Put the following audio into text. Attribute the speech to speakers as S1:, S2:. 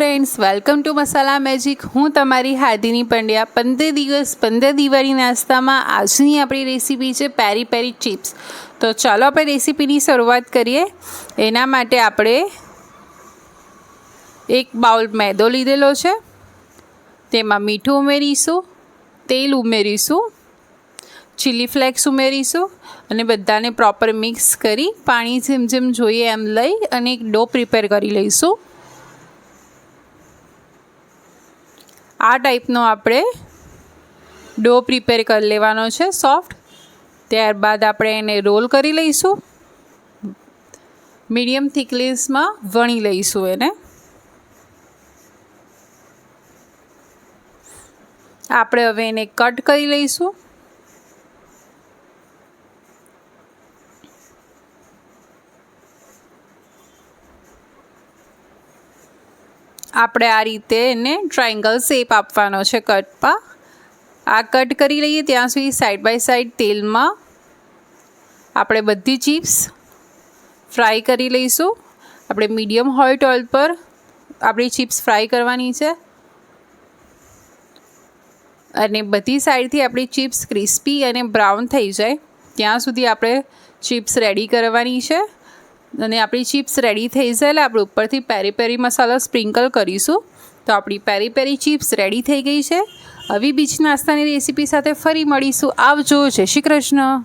S1: Friends welcome to Masala magic હું તમારી હાર્દિની પંડ્યા. પંદર દિવસ, પંદર દિવાળી નાસ્તામાં આજની આપણી રેસીપી છે પેરી પેરી ચિપ્સ તો ચાલો આપણે રેસીપીની શરૂઆત કરીએ. એના માટે આપણે એક બાઉલ મેદો લીધેલો છે. તેમાં મીઠું ઉમેરીશું, તેલ ઉમેરીશું ચીલી ફ્લેક્સ ઉમેરીશું અને બધાને પ્રોપર મિક્સ કરી પાણી જેમ જેમ જોઈએ એમ લઈ અને એક ડો પ્રિપેર કરી લઈશું. આ ટાઈપનો આપણે ડો પ્રિપેર કરી લેવાનો છે સોફ્ટ. ત્યારબાદ આપણે એને રોલ કરી લઈશું. મીડિયમ થિકનેસમાં વણી લઈશું એને. આપણે હવે એને કટ કરી લઈશું. આપણે આ રીતે એને ટ્રાયંગલ શેપ આપવાનો છે કટમાં આ કટ કરી લઈએ ત્યાં સુધી સાઈડ બાય સાઈડ તેલમાં આપણે બધી ચિપ્સ ફ્રાય કરી લઈશું. આપણે મીડિયમ હોટ ઓઇલ પર આપણી ચિપ્સ ફ્રાય કરવાની છે. અને બધી સાઈડથી આપણી ચિપ્સ ક્રિસ્પી અને બ્રાઉન થઈ જાય. ત્યાં સુધી આપણે ચિપ્સ રેડી કરવાની છે. અને આપણી ચિપ્સ રેડી થઈ જાય એટલે આપણે ઉપરથી પેરી પેરી મસાલો સ્પ્રિંકલ કરીશું. તો આપણી પેરી પેરી ચિપ્સ રેડી થઈ ગઈ છે. આવી બીચ નાસ્તાની રેસીપી સાથે ફરી મળીશું. આવજો. જય શ્રી કૃષ્ણ.